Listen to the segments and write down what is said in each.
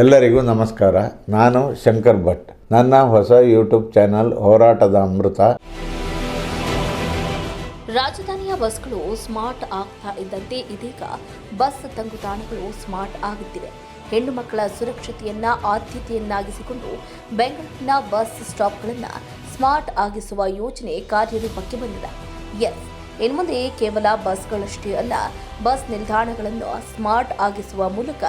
ಎಲ್ಲರಿಗೂ ನಮಸ್ಕಾರ. ನಾನು ಶಂಕರ್ ಭಟ್. ನನ್ನ ಹೊಸ ಯೂಟ್ಯೂಬ್ ಚಾನಲ್ ಹೋರಾಟದ ಅಮೃತ. ರಾಜಧಾನಿಯ ಬಸ್ಗಳು ಸ್ಮಾರ್ಟ್ ಆಗ್ತಾ ಇದ್ದಂತೆ ಇದೀಗ ಬಸ್ ತಂಗುದಾಣಗಳು ಸ್ಮಾರ್ಟ್ ಆಗುತ್ತಿವೆ ಹೆಣ್ಣು ಮಕ್ಕಳ ಸುರಕ್ಷತೆಯನ್ನ ಆದ್ಯತೆಯನ್ನಾಗಿಸಿಕೊಂಡು ಬೆಂಗಳೂರಿನ ಬಸ್ ಸ್ಟಾಪ್ಗಳನ್ನು ಸ್ಮಾರ್ಟ್ ಆಗಿಸುವ ಯೋಜನೆ ಕಾರ್ಯರೂಪಕ್ಕೆ ಬಂದಿದೆ. ಎಸ್. ಇನ್ಮುಂದೆ ಕೇವಲ ಬಸ್ಗಳಷ್ಟೇ ಅಲ್ಲ, ಬಸ್ ನಿಲ್ದಾಣಗಳನ್ನು ಸ್ಮಾರ್ಟ್ ಆಗಿಸುವ ಮೂಲಕ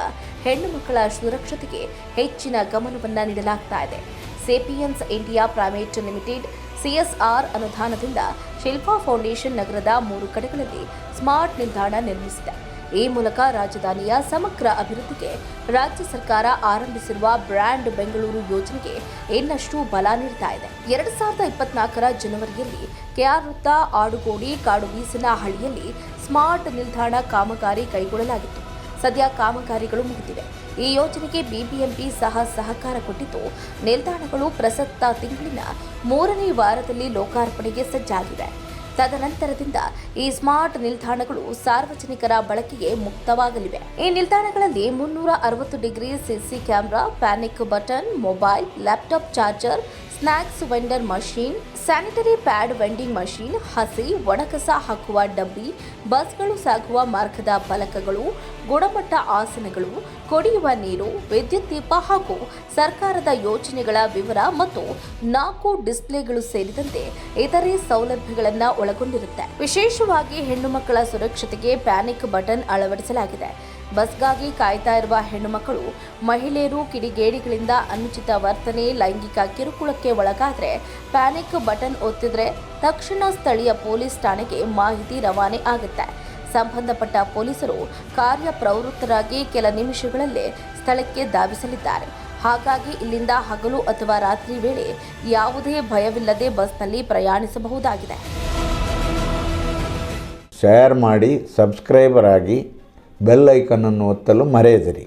ಹೆಣ್ಣು ಮಕ್ಕಳ ಸುರಕ್ಷತೆಗೆ ಹೆಚ್ಚಿನ ಗಮನವನ್ನು ನೀಡಲಾಗ್ತಾ ಇದೆ. Sapiens India private limited, CSR ಅನುದಾನದಿಂದ ಶಿಲ್ಪಾ ಫೌಂಡೇಶನ್ ನಗರದ ಮೂರು ಕಡೆಗಳಲ್ಲಿ ಸ್ಮಾರ್ಟ್ ನಿಲ್ದಾಣ ನಿರ್ಮಿಸಿದೆ. ಈ ಮೂಲಕ ರಾಜಧಾನಿಯ ಸಮಗ್ರ ಅಭಿವೃದ್ಧಿಗೆ ರಾಜ್ಯ ಸರ್ಕಾರ ಆರಂಭಿಸಿರುವ ಬ್ರ್ಯಾಂಡ್ ಬೆಂಗಳೂರು ಯೋಜನೆಗೆ ಇನ್ನಷ್ಟು ಬಲ ನೀಡ್ತಾ ಇದೆ. ಎರಡ್ ಸಾವಿರದ ಇಪ್ಪತ್ನಾಲ್ಕರ ಜನವರಿಯಲ್ಲಿ ಕೆಆರ್ ವೃತ್ತ ಆಡುಗೋಡಿ ಕಾಡು ಬೀಸಿನ ಕಾಡುಬೀಸನಹಳ್ಳಿಯಲ್ಲಿ ಸ್ಮಾರ್ಟ್ ನಿಲ್ದಾಣ ಕಾಮಗಾರಿ ಕೈಗೊಳ್ಳಲಾಗಿತ್ತು. ಸದ್ಯ ಕಾಮಗಾರಿಗಳು ಮುಗಿದಿವೆ. ಈ ಯೋಜನೆಗೆ ಬಿಬಿಎಂಪಿ ಸಹ ಸಹಕಾರ ಕೊಟ್ಟಿದ್ದು, ನಿಲ್ದಾಣಗಳು ಪ್ರಸಕ್ತ ತಿಂಗಳಿನ ಮೂರನೇ ವಾರದಲ್ಲಿ ಲೋಕಾರ್ಪಣೆಗೆ ಸಜ್ಜಾಗಿವೆ. ತದನಂತರದಿಂದ ಈ ಸ್ಮಾರ್ಟ್ ನಿಲ್ದಾಣಗಳು ಸಾರ್ವಜನಿಕರ ಬಳಕೆಗೆ ಮುಕ್ತವಾಗಲಿವೆ. ಈ ನಿಲ್ದಾಣಗಳಲ್ಲಿ ಮುನ್ನೂರ ಅರವತ್ತು degree CC camera, panic button, mobile, laptop charger snacks vendor machine, sanitary pad vending machine, ಹಸಿ, ಒಣಕಸ ಹಾಕುವ ಡಬ್ಬಿ, ಬಸ್ಗಳು ಸಾಗುವ ಮಾರ್ಗದ ಫಲಕಗಳು, ಗುಣಮಟ್ಟ ಆಸನಗಳು, ಕುಡಿಯುವ ನೀರು, ವಿದ್ಯುತ್ ದೀಪ ಹಾಗೂ ಸರ್ಕಾರದ ಯೋಜನೆಗಳ ವಿವರ ಮತ್ತು ನಾಲ್ಕು ಡಿಸ್ಪ್ಲೇಗಳು ಸೇರಿದಂತೆ ಇತರೆ ಸೌಲಭ್ಯಗಳನ್ನು ಒಳಗೊಂಡಿರುತ್ತೆ. ವಿಶೇಷವಾಗಿ ಹೆಣ್ಣು ಮಕ್ಕಳ ಸುರಕ್ಷತೆಗೆ ಪ್ಯಾನಿಕ್ ಬಟನ್ ಅಳವಡಿಸಲಾಗಿದೆ. ಬಸ್ಗಾಗಿ ಕಾಯ್ತಾ ಇರುವ ಹೆಣ್ಣುಮಕ್ಕಳು, ಮಹಿಳೆಯರು ಕಿಡಿಗೇಡಿಗಳಿಂದ ಅನುಚಿತ ವರ್ತನೆ, ಲೈಂಗಿಕ ಕಿರುಕುಳಕ್ಕೆ ಒಳಗಾದರೆ ಪ್ಯಾನಿಕ್ ಬಟನ್ ಒತ್ತಿದ್ರೆ ತಕ್ಷಣ ಸ್ಥಳೀಯ ಪೊಲೀಸ್ ಠಾಣೆಗೆ ಮಾಹಿತಿ ರವಾನೆ ಆಗುತ್ತೆ. ಸಂಬಂಧಪಟ್ಟ ಪೊಲೀಸರು ಕಾರ್ಯಪ್ರವೃತ್ತರಾಗಿ ಕೆಲ ನಿಮಿಷಗಳಲ್ಲೇ ಸ್ಥಳಕ್ಕೆ ಧಾವಿಸಲಿದ್ದಾರೆ. ಹಾಗಾಗಿ ಇಲ್ಲಿಂದ ಹಗಲು ಅಥವಾ ರಾತ್ರಿ ವೇಳೆ ಯಾವುದೇ ಭಯವಿಲ್ಲದೆ ಬಸ್ನಲ್ಲಿ ಪ್ರಯಾಣಿಸಬಹುದಾಗಿದೆ. ಶೇರ್ ಮಾಡಿ ಸಬ್ಸ್ಕ್ರೈಬರ್ ಆಗಿ ಬೆಲ್ ಐಕನನ್ನು ಒತ್ತಲು ಮರೆಯದಿರಿ.